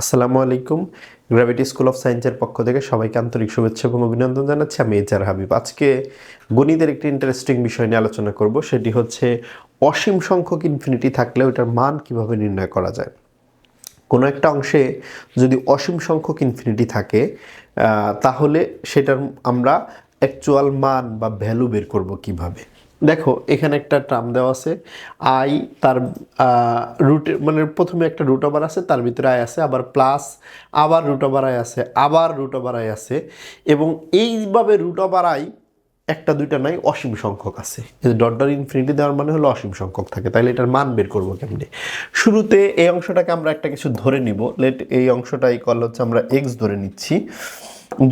আসসালামু আলাইকুম। Gravity school of সায়েন্সের পক্ষ থেকে সবাইকে আন্তরিক শুভেচ্ছা এবং অভিনন্দন জানাচ্ছি। আমি আর হাবিব। আজকে গণিতের একটি ইন্টারেস্টিং বিষয় নিয়ে আলোচনা করব। সেটি হচ্ছে অসীম সংখ্যক ইনফিনিটি থাকলে ওটার মান কীভাবে নির্ণয় করা যায়? কোনো একটা অংশে যদি অসীম সংখ্যক ইনফিনিটি থাকে তাহলে সেটার আমরা অ্যাকচুয়াল মান বা ভ্যালু বের করব কীভাবে? দেখো, এখানে একটা টার্ম দেওয়া আছে আই তার রুটে মানে প্রথমে একটা রুট ওভার আছে, তার ভিতরে আই আছে, আবার প্লাস আবার রুট ওভার আই আছে, আবার রুট ওভার আই আছে, এবং এইভাবে রুট ওভার আই একটা, দুইটা নাই, অসীম সংখ্যক আছে। ডট ডট ইনফিনিটি দেওয়ার মানে হলো অসীম সংখ্যক থাকে তাহলে এটার মান বের করব কেমনি? শুরুতে এই অংশটাকে আমরা একটা কিছু ধরে নিব লেট এই অংশটা এই কল হচ্ছে আমরা এক্স ধরে নিচ্ছি।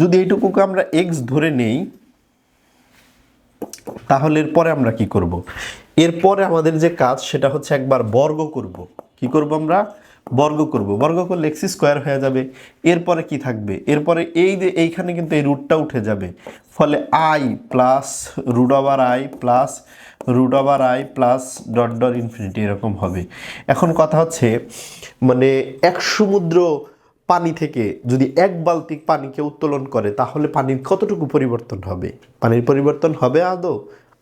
যদি এইটুকুকে আমরা এক্স ধরে নেই তাহলে এরপরে আমরা কি করব? এরপরে আমাদের যে কাজ সেটা হচ্ছে একবার বর্গ করব। কি করব আমরা? বর্গ করব। বর্গ করলে এক্স স্কোয়ার হয়ে যাবে। এরপরে কি থাকবে? এরপরে এই যে এইখানে কিন্তু এই রুটটা উঠে যাবে। ফলে I plus root over I plus root over I plus dot dot infinity এরকম হবে। এখন কথা হচ্ছে মানে এক সমুদ্র পানি থেকে যদি এক বালতি পানিকে উত্তোলন করে, তাহলে পানির কতটুকু পরিবর্তন হবে? পানির পরিবর্তন হবে আদৌ?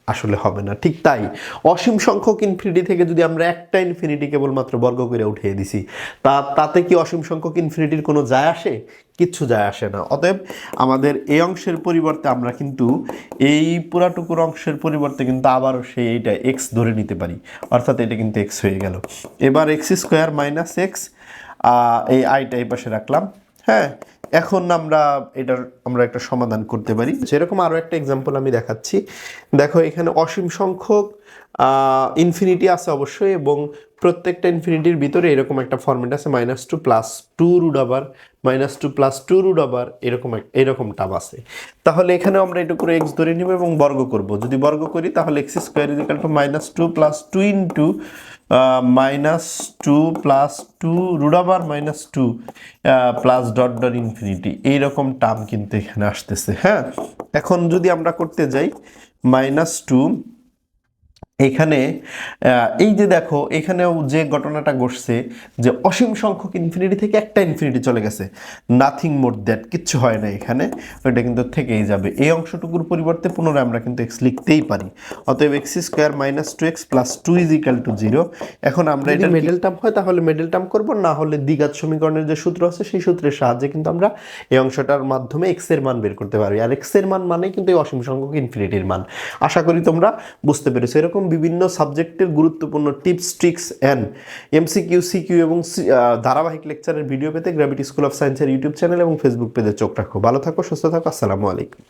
আসলে হবে না। ঠিক তাই, অসীম সংখ্যক ইনফিনিটি থেকে যদি আমরা একটা ইনফিনিটি কেবলমাত্র বর্গ করে উঠিয়ে দিছি, তা, তাতে কি অসীম সংখ্যক ইনফিনিটির কোনো যায় আসে? কিচ্ছু যায় আসে না। অতএব আমাদের এই অংশের পরিবর্তে আমরা কিন্তু এই পুরাটুকুর অংশের পরিবর্তে কিন্তু আবারও সেই এইটা এক্স ধরে নিতে পারি। অর্থাৎ এটা কিন্তু এক্স হয়ে গেল। এবার এক্স স্কোয়ার মাইনাস এক্স এই আইটা এই পাশে রাখলাম। হ্যাঁ এখন আমরা এটার আমরা একটা সমাধান করতে পারি। সেরকম আরও একটা এক্সাম্পল আমি দেখাচ্ছি। দেখো, এখানে অসীম সংখ্যক ইনফিনিটি আছে অবশ্যই এবং প্রত্যেকটা ইনফিনিটির ভিতরে এরকম একটা ফর্মেট আছে minus two plus two root আবার minus two plus two root আবার এরকম এরকম টাব আছে। তাহলে এখানে আমরা এটা করে এক্স ধরে নিব এবং বর্গ করব। যদি বর্গ করি, তাহলে x square is equal two minus two plus two into minus two plus two root আবার minus two plus dot dot infinity এইরকম টার্ম কিন্তু এখানে আসতেছে হ্যাঁ? এখন যদি আমরা করতে যাই মাইনাস টু এখানে এই যে দেখো এখানেও যে ঘটনাটা ঘটছে যে অসীম সংখ্যক ইনফিনিটি থেকে একটা ইনফিনিটি চলে গেছে। নাথিং মোর দ্যাট কিচ্ছু হয় না এখানে ওইটা কিন্তু থেকেই যাবে। এই অংশটুকুর পরিবর্তে পুনরায় আমরা কিন্তু এক্স লিখতেই পারি। অতএব x square minus two x plus two is equal to zero এখন আমরা এটা মিডল টার্ম হয় তাহলে মিডল টার্ম করব না হলে দ্বিঘাত সমীকরণের যে সূত্র আছে সেই সূত্রের সাহায্যে কিন্তু আমরা এই অংশটার মাধ্যমে এক্সের মান বের করতে পারি। আর এক্সের মান মানে কিন্তু এই অসীম সংখ্যক ইনফিনিটির মান। আশা করি তোমরা বুঝতে পেরেছ। এরকম বিভিন্ন সাবজেক্টের গুরুত্বপূর্ণ tips, tricks and MCQ CQ এবং ধারাবাহিক লেকচারের ভিডিও পেতে গ্র্যাভিটি স্কুল অফ সায়েন্সের ইউটিউব চ্যানেল এবং ফেসবুক পেজে চোখ রাখো। ভালো থাকো, সুস্থ থাকো, আসসালামু আলাইকুম।